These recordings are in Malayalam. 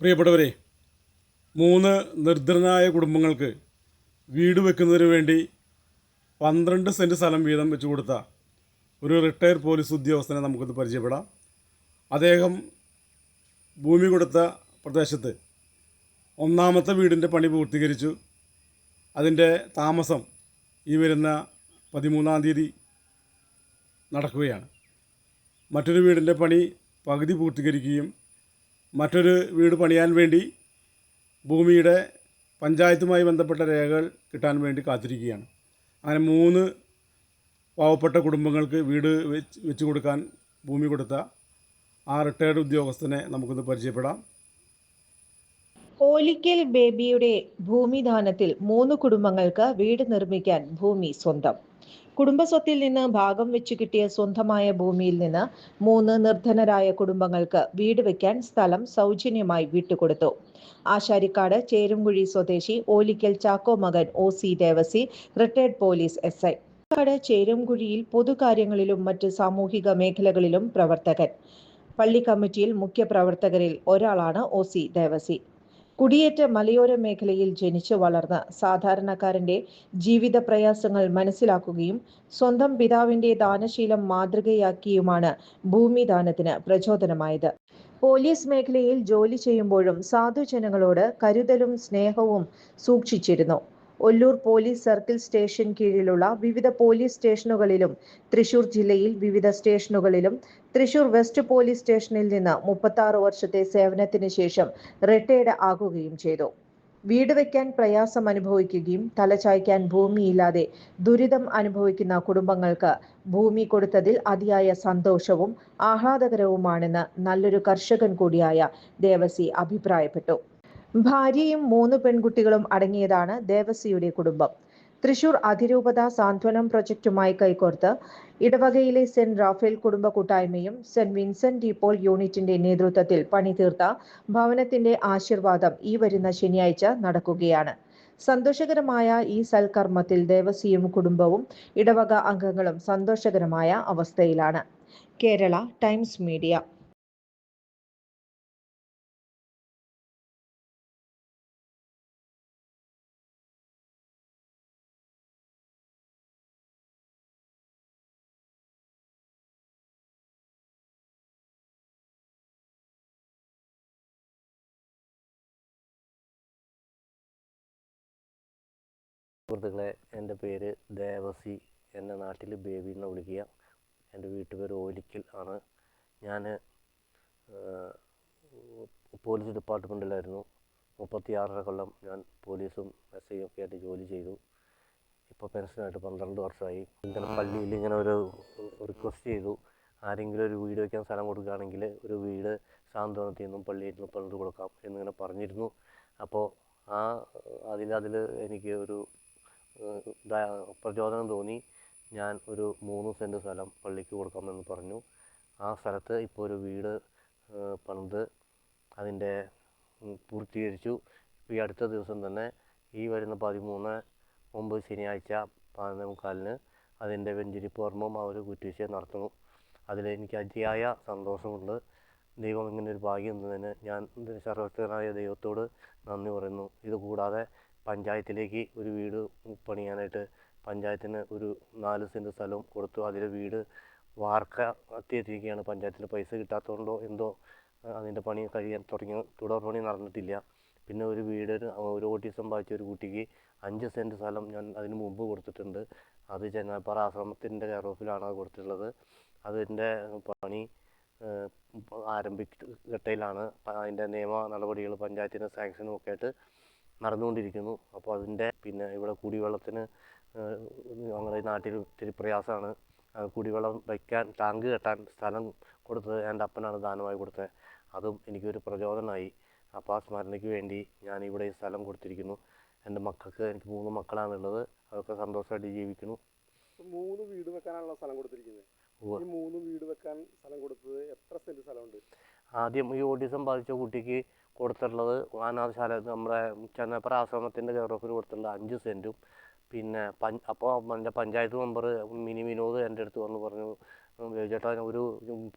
പ്രിയപ്പെട്ടവരെ മൂന്ന് നിർധനരായ കുടുംബങ്ങൾക്ക് വീട് വെക്കുന്നതിന് വേണ്ടി പന്ത്രണ്ട് സെന്റ് സ്ഥലം വീതം വെച്ചു കൊടുത്ത ഒരു റിട്ടയർ പോലീസ് ഉദ്യോഗസ്ഥനെ നമുക്കൊന്ന് പരിചയപ്പെടാം. അദ്ദേഹം ഭൂമി കൊടുത്ത പ്രദേശത്ത് ഒന്നാമത്തെ വീടിന്റെ പണി പൂർത്തീകരിച്ചു. അതിന്റെ താമസം ഈ വരുന്ന പതിമൂന്നാം തീയതി നടക്കുകയാണ്. മറ്റൊരു വീടിന്റെ പണി പകുതി പൂർത്തീകരിക്കുകയും മറ്റൊരു വീട് പണിയാൻ വേണ്ടി ഭൂമിയുടെ പഞ്ചായത്തുമായി ബന്ധപ്പെട്ട രേഖകൾ കിട്ടാൻ വേണ്ടി കാത്തിരിക്കുകയാണ്. അങ്ങനെ മൂന്ന് പാവപ്പെട്ട കുടുംബങ്ങൾക്ക് വീട് വെച്ച് വെച്ച് കൊടുക്കാൻ ഭൂമി കൊടുത്ത ആ റിട്ടയർഡ് ഉദ്യോഗസ്ഥനെ നമുക്കൊന്ന് പരിചയപ്പെടാം. ഓലിക്കൽ ബേബിയുടെ ഭൂമിദാനത്തിൽ മൂന്ന് കുടുംബങ്ങൾക്ക് വീട് നിർമ്മിക്കാൻ ഭൂമി സ്വന്തം. കുടുംബസ്വത്തിൽ നിന്ന് ഭാഗം വെച്ച് കിട്ടിയ സ്വന്തമായ ഭൂമിയിൽ നിന്ന് മൂന്ന് നിർധനരായ കുടുംബങ്ങൾക്ക് വീട് വെക്കാൻ സ്ഥലം സൗജന്യമായി വിട്ടുകൊടുത്തു. ആശാരിക്കാട് ചേരുംകുഴി സ്വദേശി ഓലിക്കൽ ചാക്കോ മകൻ O C Devasi retired police S I. Palakkad ചേരുംകുഴിയിൽ പൊതുകാര്യങ്ങളിലും മറ്റ് സാമൂഹിക മേഖലകളിലും പ്രവർത്തകൻ. പള്ളി കമ്മിറ്റിയിൽ മുഖ്യ പ്രവർത്തകരിൽ ഒരാളാണ് ഒ സി ദേവസി. കുടിയേറ്റ മലയോര മേഖലയിൽ ജനിച്ചു വളർന്ന സാധാരണക്കാരന്റെ ജീവിത പ്രയാസങ്ങൾ മനസ്സിലാക്കുകയും സ്വന്തം പിതാവിന്റെ ദാനശീലം മാതൃകയാക്കിയുമാണ് ഭൂമിദാനത്തിന് പ്രചോദനമായത്. പോലീസ് മേഖലയിൽ ജോലി ചെയ്യുമ്പോഴും സാധുജനങ്ങളോട് കരുതലും സ്നേഹവും സൂക്ഷിച്ചിരുന്നു. ഒല്ലൂർ പോലീസ് സർക്കിൾ സ്റ്റേഷൻ കീഴിലുള്ള വിവിധ പോലീസ് സ്റ്റേഷനുകളിലും തൃശൂർ ജില്ലയിൽ വിവിധ സ്റ്റേഷനുകളിലും തൃശൂർ വെസ്റ്റ് പോലീസ് സ്റ്റേഷനിൽ നിന്ന് മുപ്പത്തി വർഷത്തെ സേവനത്തിന് ശേഷം റിട്ടയർഡ് ആകുകയും ചെയ്തു. വീട് വയ്ക്കാൻ പ്രയാസം അനുഭവിക്കുകയും തലചായ്ക്കാൻ ഭൂമിയില്ലാതെ ദുരിതം അനുഭവിക്കുന്ന കുടുംബങ്ങൾക്ക് ഭൂമി കൊടുത്തതിൽ അതിയായ സന്തോഷവും ആഹ്ലാദകരവുമാണെന്ന് നല്ലൊരു കർഷകൻ കൂടിയായ ദേവസി അഭിപ്രായപ്പെട്ടു. ഭാര്യയും മൂന്ന് പെൺകുട്ടികളും അടങ്ങിയതാണ് ദേവസിയുടെ കുടുംബം. തൃശൂർ അതിരൂപത സാന്ത്വനം പ്രൊജക്ടുമായി കൈകോർത്ത് ഇടവകയിലെ സെന്റ് റാഫേൽ കുടുംബ കൂട്ടായ്മയും സെന്റ് വിൻസെന്റ് ഡീപോൾ യൂണിറ്റിന്റെ നേതൃത്വത്തിൽ പണി തീർത്ത ഭവനത്തിന്റെ ആശീർവാദം ഈ വരുന്ന ശനിയാഴ്ച നടക്കുകയാണ്. സന്തോഷകരമായ ഈ സൽക്കർമ്മത്തിൽ ദേവസിയും കുടുംബവും ഇടവക അംഗങ്ങളും സന്തോഷകരമായ അവസ്ഥയിലാണ്. കേരള ടൈംസ് മീഡിയ സുഹൃത്തുക്കളെ എന്റെ പേര് ദേവസി. എന്റെ നാട്ടിൽ ബേബി എന്ന് വിളിക്കുക. എന്റെ വീട്ടുപേര് ഓലിക്കൽ ആണ്. ഞാൻ പോലീസ് ഡിപ്പാർട്ട്മെന്റിലായിരുന്നു. മുപ്പത്തി ആറര കൊല്ലം ഞാൻ പോലീസും എസ് ഐ ഒക്കെ ആയിട്ട് ജോലി ചെയ്തു. ഇപ്പോൾ പെൻഷനായിട്ട് പന്ത്രണ്ട് വർഷമായി. ഇങ്ങനെ പള്ളിയിൽ ഇങ്ങനെ ഒരു റിക്വസ്റ്റ് ചെയ്തു. ആരെങ്കിലും ഒരു വീട് വയ്ക്കാൻ സ്ഥലം കൊടുക്കുകയാണെങ്കിൽ ഒരു വീട് സാന്ത്വനത്തിൽ നിന്നും പള്ളിയിൽ നിന്നും പണിത് കൊടുക്കാം എന്നിങ്ങനെ പറഞ്ഞിരുന്നു. അപ്പോൾ ആ അതിൽ എനിക്ക് ഒരു പ്രചോദനം തോന്നി. ഞാൻ ഒരു മൂന്ന് സെന്റ് സ്ഥലം പള്ളിക്ക് കൊടുക്കാമെന്ന് പറഞ്ഞു. ആ സ്ഥലത്ത് ഇപ്പോൾ ഒരു വീട് പണിത്. അതിന്റെ പൂർത്തീകരിച്ചു. ഈ അടുത്ത ദിവസം തന്നെ ഈ വരുന്ന പതിമൂന്ന് ഒമ്പത് ശനിയാഴ്ച പതിനൊന്നേ മുക്കാലിന് അതിന്റെ വെഞ്ചരിപ്പ് കർമ്മം അവർ കുറ്റിവീഴ്ച നടത്തുന്നു. അതിൽ എനിക്ക് അതിയായ സന്തോഷമുണ്ട്. ദൈവം ഇങ്ങനെ ഒരു ഭാഗ്യം തന്നതിന് ഞാൻ സർവശക്തനായ ദൈവത്തോട് നന്ദി പറയുന്നു. ഇത് കൂടാതെ പഞ്ചായത്തിലേക്ക് ഒരു വീട് പണിയാനായിട്ട് പഞ്ചായത്തിന് ഒരു നാല് സെന്റ് സ്ഥലവും കൊടുത്തു. അതിൽ വീട് വാർക്ക എത്തിയിരിക്കുകയാണ്. പഞ്ചായത്തിന് പൈസ കിട്ടാത്തതുകൊണ്ടോ എന്തോ അതിന്റെ പണി കഴിയാൻ തുടങ്ങി. തുടർ പണി നടന്നിട്ടില്ല. പിന്നെ ഒരു വീട് ഒരു ഓട്ടിസം ബാധിച്ച ഒരു കുട്ടിക്ക് അഞ്ച് സെന്റ് സ്ഥലം ഞാൻ അതിന് മുമ്പ് കൊടുത്തിട്ടുണ്ട്. അത് ചെന്നാപ്പാറ ആശ്രമത്തിന്റെ കെയർ ഓഫിലാണ് അത് കൊടുത്തിട്ടുള്ളത്. അതിന്റെ പണി ആരംഭിക്കട്ടയിലാണ് അതിന്റെ നിയമ നടപടികൾ പഞ്ചായത്തിന്റെ സാങ്ഷനും ഒക്കെ ആയിട്ട് നടന്നുകൊണ്ടിരിക്കുന്നു. അപ്പോൾ അതിന്റെ പിന്നെ ഇവിടെ കുടിവെള്ളത്തിന് ഞങ്ങളുടെ ഈ നാട്ടിൽ ഒത്തിരി പ്രയാസമാണ്. കുടിവെള്ളം വയ്ക്കാൻ ടാങ്ക് കെട്ടാൻ സ്ഥലം കൊടുത്തത് എന്റെ അപ്പനാണ് ദാനമായി കൊടുത്തത്. അതും എനിക്കൊരു പ്രചോദനമായി. അപ്പോൾ ആ സ്മരണയ്ക്ക് വേണ്ടി ഞാൻ ഇവിടെ ഈ സ്ഥലം കൊടുത്തിരിക്കുന്നു. എന്റെ മക്കൾക്ക് എനിക്ക് മൂന്ന് മക്കളാണുള്ളത്. അതൊക്കെ സന്തോഷമായിട്ട് ജീവിക്കുന്നു. മൂന്ന് വീട് വെക്കാനുള്ള സ്ഥലം കൊടുത്തിരിക്കുന്നത്. ഈ മൂന്ന് വീട് വെക്കാൻ സ്ഥലം കൊടുത്തത് എത്ര സെന്റ് സ്ഥലമുണ്ട്? ആദ്യം ഈ ഓട്ടിസം ബാധിച്ച കുട്ടിക്ക് കൊടുത്തിട്ടുള്ളത് അനാഥശാല നമ്മുടെ ചെന്നപ്പുറ ആശ്രമത്തിന്റെ കെയർ ഓഫിന് കൊടുത്തിട്ടുള്ളത് അഞ്ച് സെന്റും. പിന്നെ അപ്പോൾ എന്റെ പഞ്ചായത്ത് മെമ്പർ മിനി വിനോദ് എന്റെ അടുത്ത് വന്ന് പറഞ്ഞു ചേട്ടാ ഒരു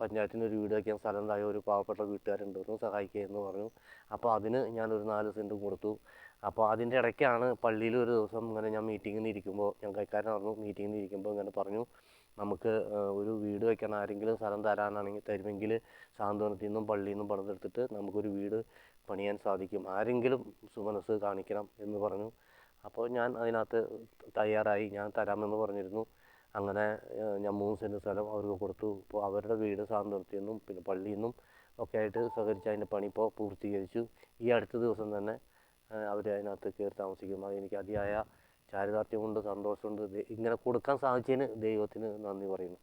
പഞ്ചായത്തിന് ഒരു വീട് വയ്ക്കാൻ സ്ഥലം ഉണ്ടായ ഒരു പാവപ്പെട്ട വീട്ടുകാരുണ്ട്. ഒന്ന് സഹായിക്കുക എന്ന് പറഞ്ഞു. അപ്പോൾ അതിന് ഞാനൊരു നാല് സെന്റും കൊടുത്തു. അപ്പോൾ അതിന്റെ ഇടയ്ക്കാണ് പള്ളിയിൽ ഒരു ദിവസം ഇങ്ങനെ ഞാൻ മീറ്റിങ്ങിന് ഇരിക്കുമ്പോൾ ഞാൻ കൈക്കാരൻ പറഞ്ഞു മീറ്റിങ്ങിന് ഇരിക്കുമ്പോൾ ഇങ്ങനെ പറഞ്ഞു നമുക്ക് ഒരു വീട് വെക്കാൻ ആരെങ്കിലും സ്ഥലം തരാനാണെങ്കിൽ തരുമെങ്കിൽ സാന്ത്വനത്തിൽ നിന്നും പള്ളിയിൽ നിന്നും പണിതെടുത്തിട്ട് നമുക്കൊരു വീട് പണിയാൻ സാധിക്കും. ആരെങ്കിലും സുമനസ് കാണിക്കണം എന്ന് പറഞ്ഞു. അപ്പോൾ ഞാൻ അതിനകത്ത് തയ്യാറായി. ഞാൻ തരാമെന്ന് പറഞ്ഞിരുന്നു. അങ്ങനെ ഞാൻ മൂന്ന് സെന്റ് സ്ഥലം അവർക്ക് കൊടുത്തു. ഇപ്പോൾ അവരുടെ വീട് സാന്ത്വനത്തിൽ നിന്നും പിന്നെ പള്ളിയിൽ നിന്നും ഒക്കെ ആയിട്ട് സഹകരിച്ച് അതിന്റെ പണി ഇപ്പോൾ പൂർത്തീകരിച്ചു. ഈ അടുത്ത ദിവസം തന്നെ അവർ അതിനകത്ത് കയറി താമസിക്കും. അത് എനിക്ക് അതിയായ ചാരിതാർത്ഥ്യമുണ്ട് സന്തോഷമുണ്ട്. ഇങ്ങനെ കൊടുക്കാൻ സാധിച്ചതിന് ദൈവത്തിന് നന്ദി പറയുന്നു.